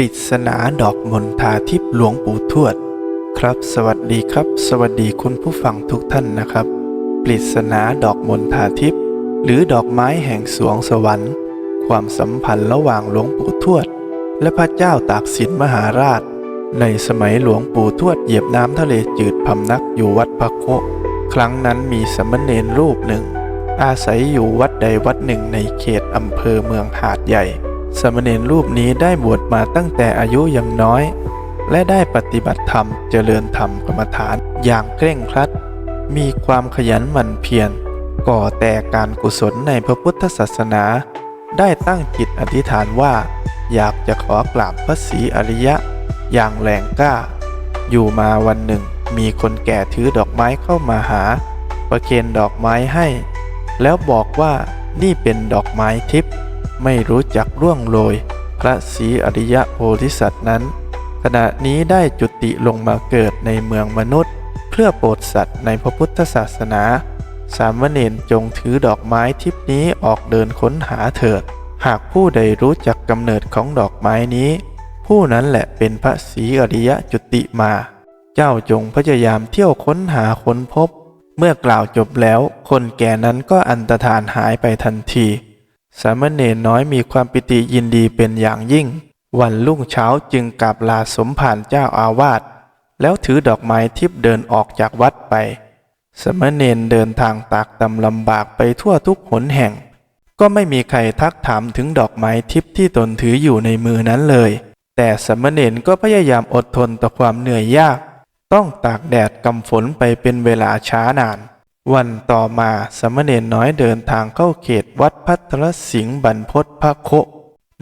ปริศนาดอกมณฑาทิพย์หลวงปู่ทวด ครับ สวัสดีครับ สวัสดีคุณผู้ฟังทุกท่านนะครับ ปริศนาดอกมณฑาทิพย์หรือดอกไม้แห่งสวงสวรรค์ ความสัมพันธ์ระหว่างหลวงปู่ทวด และพระเจ้าตากสินมหาราช ในสมัยหลวงปู่ทวดเหยียบน้ำทะเลจืดพำนักอยู่วัดพระโคครั้งนั้นมีสามเณรรูปหนึ่ง อาศัยอยู่วัดใดวัดหนึ่งในเขตอำเภอเมืองหาดใหญ่ สมณรรูปนี้ได้บวชมาตั้งแต่อายุยังน้อย และได้ปฏิบัติธรรมเจริญธรรมกรรมฐานอย่างเคร่งครัด มีความขยันหมั่นเพียรก่อแต่การกุศลในพระพุทธศาสนา ได้ตั้งจิตอธิษฐานว่า อยากจะขอกราบพระศรีอริยะ อย่างแรงกล้า อยู่มาวันหนึ่ง มีคนแก่ถือดอกไม้เข้ามาหา ประเคนดอกไม้ให้ แล้วบอกว่านี่เป็นดอกไม้ทิพย์ ไม่รู้จักร่วงโรย พระศรีอริยะโพธิสัตว์นั้น ขณะนี้ได้จุติลงมาเกิดในเมืองมนุษย์ เพื่อโปรดสัตว์ในพระพุทธศาสนา สามเณรจงถือดอกไม้ทิพนี้ออกเดินค้นหาเถิด หากผู้ใดรู้จักกำเนิดของดอกไม้นี้ ผู้นั้นแหละเป็นพระศรีอริยะจุติมา เจ้าจงพยายามเที่ยวค้นหาค้นพบ เมื่อกล่าวจบแล้ว คนแก่นั้นก็อันตรธานหายไปทันที สามเณรน้อยมีความปิติยินดีเป็นอย่างยิ่ง วันรุ่งเช้าจึงกราบลาสมภารเจ้าอาวาส แล้วถือดอกไม้ทิพย์เดินออกจากวัดไปสามเณรเดินทางตากตำลำบากไปทั่วทุกหนแห่ง ก็ไม่มีใครทักถามถึงดอกไม้ทิพย์ที่ตนถืออยู่ในมือนั้นเลย แต่สามเณรก็พยายามอดทนต่อความเหนื่อยยาก ต้องตากแดดกำฝนไปเป็นเวลาช้านาน วันต่อมาสามเณรน้อยเดินทางเข้าเขตวัดพัทรสิงห์บรรพตพระโค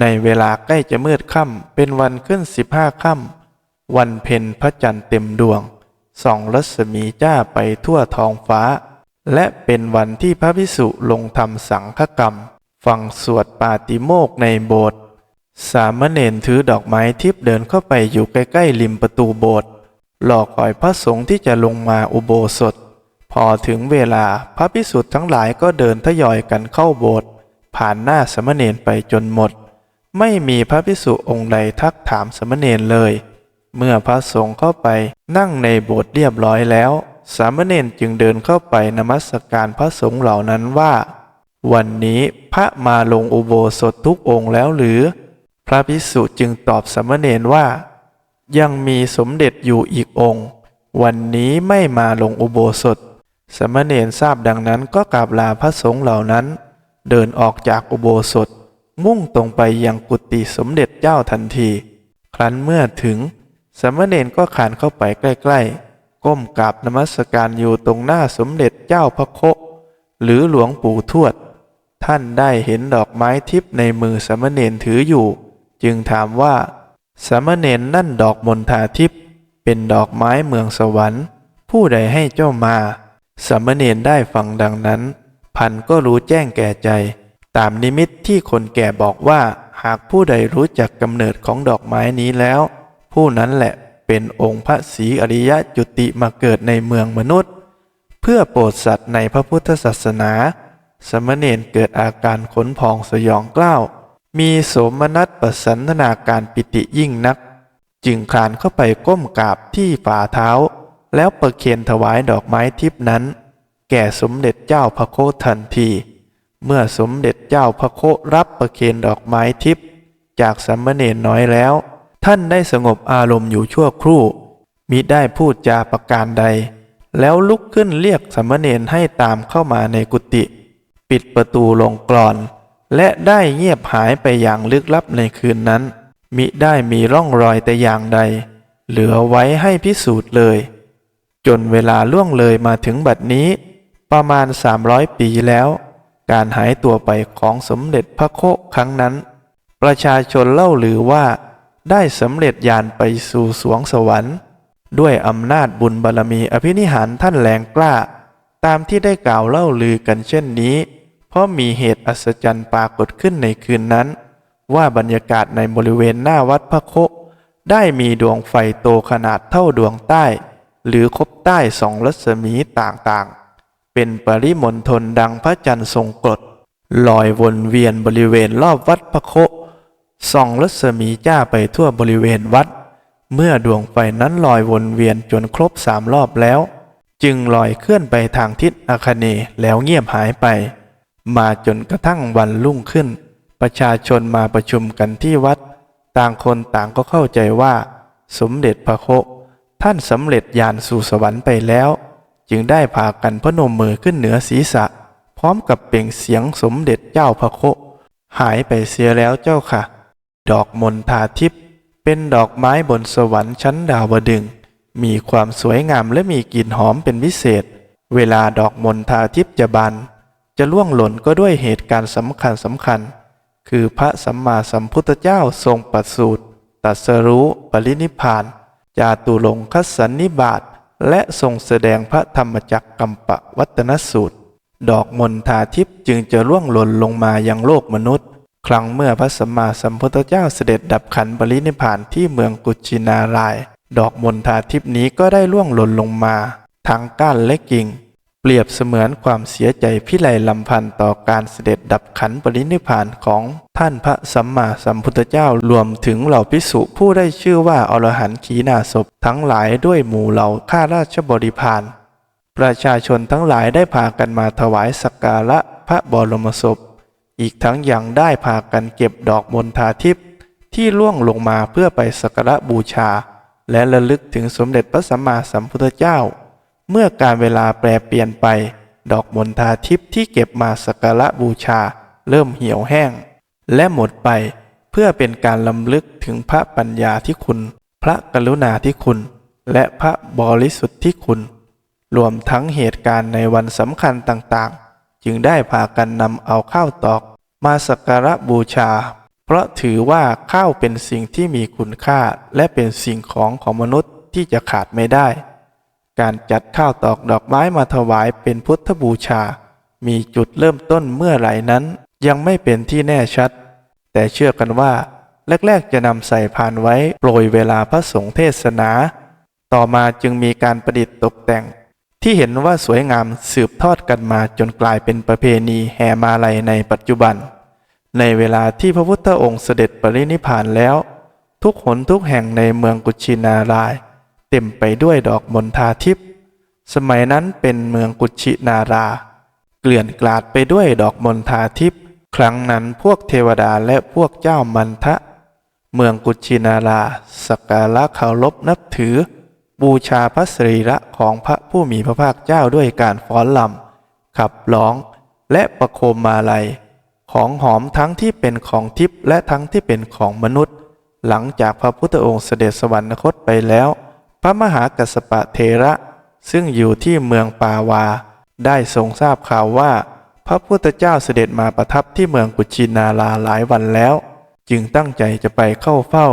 ในเวลาใกล้จะมืดค่ำเป็นวันขึ้นสิบห้าค่ำวันเพ็ญพระจันทร์เต็มดวงส่องรัศมีจ้าไปทั่วท้องฟ้า และเป็นวันที่พระพิสุลงทำสังฆกรรม ฟังสวดปาติโมกในโบสถ์สามเณรถือดอกไม้ทิพเดินเข้าไปอยู่ใกล้ๆริมประตูโบสถ์รอคอยพระสงฆ์ที่จะลงมาอุโบสถ พอถึงเวลาพระพิสุทธ์ทั้งหลายก็เดินทยอยกันเข้าโบสถ์ผ่านหน้าสามเณรไปจนหมด ไม่มีพระพิสุองค์ใดทักถามสามเณรเลย เมื่อพระสงฆ์เข้าไปนั่งในโบสถ์เรียบร้อยแล้ว สามเณรจึงเดินเข้าไปนมัสการพระสงฆ์เหล่านั้นว่า วันนี้พระมาลงอุโบสถทุกองค์แล้วหรือ พระภิกษุจึงตอบสามเณรว่า ยังมีสมเด็จอยู่อีกองค์ วันนี้ไม่มาลงอุโบสถ สามเณรทราบดังนั้นก็กราบลาพระสงฆ์เหล่านั้น เดินออกจากอุโบสถ มุ่งตรงไปยังกุฏิสมเด็จเจ้าทันที ครั้นเมื่อถึงสามเณรก็ขานเข้าไปใกล้ ๆ ก้มกราบนมัสการอยู่ตรงหน้าสมเด็จเจ้าพระโคหรือหลวงปู่ทวด ท่านได้เห็นดอกไม้ทิพย์ในมือสามเณรถืออยู่ จึงถามว่าสามเณรนั่นดอกมณฑาทิพย์เป็นดอกไม้เมืองสวรรค์ ผู้ใดให้เจ้ามา สมเณรได้ฟังดังนั้น พันก็รู้แจ้งแก่ใจ ตามนิมิตที่คนแก่บอกว่าหากผู้ใดรู้จักกำเนิดของดอกไม้นี้แล้ว ผู้นั้นแหละเป็นองค์พระศรีอริยะจุติมาเกิดในเมืองมนุษย์ เพื่อโปรดสัตว์ในพระพุทธศาสนาสามเณรเกิดอาการขนพองสยองกล้าว มีโสมนัสประสันนาการปิติยิ่งนัก จึงคลานเข้าไปก้มกราบที่ฝ่าเท้า แล้วประเคนถวายดอกไม้ทิพนั้น แก่สมเด็จเจ้าพระโคทันที เมื่อสมเด็จเจ้าพระโครับประเคนดอกไม้ทิพจากสามเณรน้อยแล้ว ท่านได้สงบอารมณ์อยู่ชั่วครู่มิได้พูดจาประการใด แล้วลุกขึ้นเรียกสามเณรให้ตามเข้ามาในกุฏิปิดประตูลงกรอน และได้เงียบหายไปอย่างลึกลับในคืนนั้น มิได้มีร่องรอยแต่อย่างใด เหลือไว้ให้พิสูจน์เลย จนเวลาล่วงเลยมาถึงบัดนี้ ประมาณ 300 ปีแล้ว การหายตัวไปของสมเด็จพระโคครั้งนั้น ประชาชนเล่าลือว่า ได้สำเร็จยานไปสู่สวงสวรรค์ ด้วยอำนาจบุญบารรมีอภินิหารท่านแรงกล้า ตามที่ได้กล่าวเล่าลือกันเช่นนี้ เพราะมีเหตุอัศจรรย์ปรากฏขึ้นในคืนนั้น ว่าบรรยากาศในบริเวณหน้าวัดพระโคได้มีดวงไฟโตขนาดเท่าดวงใต้ หรือคบใต้สองรัศมีต่างๆ เป็นปริมณฑลดังพระจันทร์ทรงกรดลอยวนเวียนบริเวณรอบวัดพระโคส่องรัศมีจ้าไปทั่วบริเวณวัด เมื่อดวงไฟนั้นลอยวนเวียนจนครบสามรอบแล้ว จึงลอยเคลื่อนไปทางทิศอาคเนย์แล้วเงียบหายไป มาจนกระทั่งวันรุ่งขึ้น ประชาชนมาประชุมกันที่วัด ต่างคนต่างก็เข้าใจว่า สมเด็จพระโค ท่านสำเร็จยานสู่สวรรค์ไปแล้ว จึงได้พากันพนมมือขึ้นเหนือศีรษะ พร้อมกับเปล่งเสียงสมเด็จเจ้าพระโค หายไปเสียแล้วเจ้าค่ะ ดอกมณฑาทิพย์เป็นดอกไม้บนสวรรค์ชั้นดาวดึง มีความสวยงามและมีกลิ่นหอมเป็นพิเศษ เวลาดอกมณฑาทิพย์จะบานจะล่วงหล่นก็ด้วยเหตุการณ์สำคัญสำคัญ คือพระสัมมาสัมพุทธเจ้าทรงประสูติตรัสรู้ปรินิพาน จาตุลงคัสสันนิบาตและทรงแสดงพระธรรมจักกัมปะวัตนสูตร ดอกมณฑาทิพย์จึงจะร่วงหล่นลงมายังโลกมนุษย์ ครั้งเมื่อพระสัมมาสัมพุทธเจ้าเสด็จดับขันปรินิพานที่เมืองกุชินาราย ดอกมณฑาทิพย์นี้ก็ได้ร่วงหล่นลงมา ทั้งก้านและกิ่ง เปรียบเสมือนความเสียใจพิไรลำพันธ์ต่อการเสด็จดับขันปรินิพานของท่านพระสัมมาสัมพุทธเจ้ารวมถึงเหล่าพิสุผู้ได้ชื่อว่าอรหันต์ขีณาสพทั้งหลายด้วยหมู่เหล่าข้าราชบริพารประชาชนทั้งหลายได้พากันมาถวายสักการะพระบรมศพ อีกทั้งยังได้พากันเก็บดอกมณฑาทิพย์ที่ล่วงลงมาเพื่อไปสักการะบูชา และระลึกถึงสมเด็จพระสัมมาสัมพุทธเจ้า เมื่อการเวลาแปรเปลี่ยนไป ดอกมณฑาทิพย์ที่เก็บมาสักการะบูชา เริ่มเหี่ยวแห้ง และหมดไปเพื่อเป็นการลำลึกถึงพระปัญญาที่คุณ พระกรุณาที่คุณ และพระบริสุทธิ์ที่คุณ รวมทั้งเหตุการณ์ในวันสำคัญต่างๆ จึงได้พากันนำเอาข้าวตอก มาสักการะบูชา เพราะถือว่าข้าวเป็นสิ่งที่มีคุณค่าและเป็นสิ่งของของมนุษย์ที่จะขาดไม่ได้ การจัดข้าวตอกดอกไม้มาถวายเป็นพุทธบูชา มีจุดเริ่มต้นเมื่อไหร่นั้น ยังไม่เป็นที่แน่ชัด แต่เชื่อกันว่า แรก ๆ จะนำใส่พานไว้โปรยเวลาพระสงฆ์เทศนา ต่อมาจึงมีการประดิษฐ์ตกแต่ง ที่เห็นว่าสวยงามสืบทอดกันมาจนกลายเป็นประเพณีแห่มาลัยในปัจจุบัน ในเวลาที่พระพุทธองค์เสด็จปรินิพพานแล้ว ทุกหนทุกแห่งในเมืองกุชินาราย เต็มไปด้วยดอกมณฑาทิพย์สมัยนั้นเป็นเมืองกุชินารา เกลื่อนกลาดไปด้วยดอกมณฑาทิพย์ครั้งนั้นพวกเทวดาและพวกเจ้ามันทะ เมืองกุชินาราสักการะเคารพนับถือ บูชาพระสรีระของพระผู้มีพระภาคเจ้าด้วยการฟ้อนลำขับร้องและประโคมมาลัย ของหอมทั้งที่เป็นของทิพย์และทั้งที่เป็นของมนุษย์ หลังจากพระพุทธองค์เสด็จสวรรคตไปแล้ว พระมหากัสปะเทระ ซึ่งอยู่ที่เมืองปาวา ได้ทรงทราบข่าวว่า พระพุทธเจ้าเสด็จมาประทับที่เมืองกุชินาราหลายวันแล้ว จึงตั้งใจจะไปเข้าเฝ้า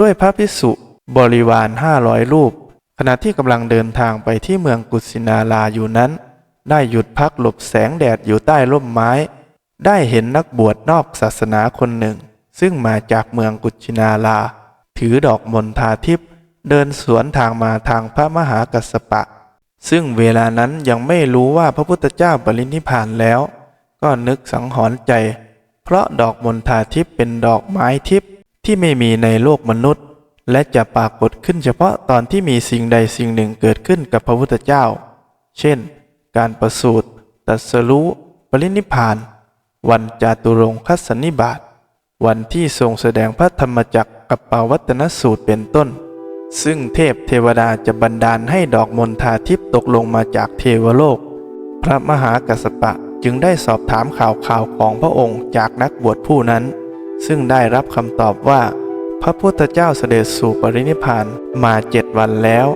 ด้วยพระพิสุบริวารห้าร้อยรูป ขณะที่กำลังเดินทางไปที่เมืองกุสินาราอยู่นั้น ได้หยุดพักหลบแสงแดดอยู่ใต้ร่มไม้ ได้เห็นนักบวชนอกศาสนาคนหนึ่ง ซึ่งมาจากเมืองกุชินาราถือดอกมณฑาทิพย์ เดินสวนทางมาทางพระมหากัสปะ ซึ่งเวลานั้นยังไม่รู้ว่าพระพุทธเจ้าปรินิพพานแล้ว ก็นึกสังหรณ์ใจ เพราะดอกมณฑาทิพย์เป็นดอกไม้ทิพย์ที่ไม่มีในโลกมนุษย์ และจะปรากฏขึ้นเฉพาะตอนที่มีสิ่งใดสิ่งหนึ่งเกิดขึ้นกับพระพุทธเจ้า เช่น การประสูติตัสรู้ปรินิพพาน วันจาตุรงคัสนิบาตวันที่ทรงแสดงพระธรรมจักรกับปาวัตนสูตรเป็นต้น ซึ่งเทพเทวดาจะบันดาลให้ดอกมณฑาทิพย์ตกลงมาจากเทวโลก พระมหากัสสปะจึงได้สอบถามข่าวข่าวของพระองค์จากนักบวชผู้นั้น ซึ่งได้รับคำตอบว่า พระพุทธเจ้าเสด็จสู่ปรินิพานมาเจ็ดวันแล้ว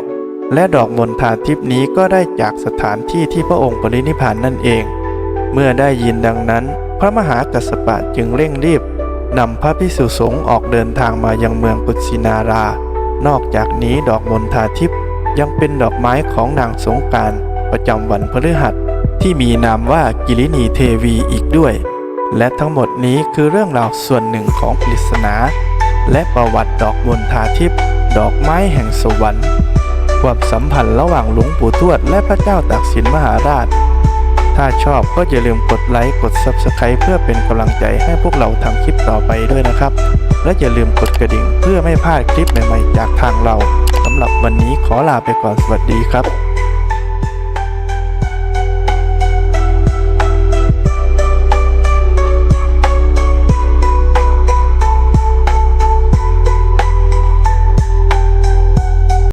และดอกมณฑาทิพย์นี้ก็ได้จากสถานที่ที่พระองค์ปรินิพานนั่นเอง เมื่อได้ยินดังนั้น พระมหากัสสปะจึงเร่งรีบนำพระพิสุสงฆ์ออกเดินทางมายังเมืองกุสินารา นอกจากนี้ดอกมณฑาทิพย์ยังเป็นดอกไม้ของนางสงการประจำวันพฤหัสที่มีนามว่ากิลินีเทวีอีกด้วย และทั้งหมดนี้คือเรื่องราวส่วนหนึ่งของปริศนา และประวัติดอกมณฑาทิพย์ดอกไม้แห่งสวรรค์ความสัมพันธ์ระหว่างหลวงปู่ทวดและพระเจ้าตากสินมหาราช ถ้าชอบก็อย่าลืมกดไลค์ กด Subscribe เพื่อเป็นกำลังใจให้พวกเราทำคลิปต่อไปด้วยนะครับ และอย่าลืมกดกระดิ่งเพื่อไม่พลาดคลิปใหม่ๆจากทางเราสำหรับวันนี้ขอลาไปก่อนสวัสดีครับ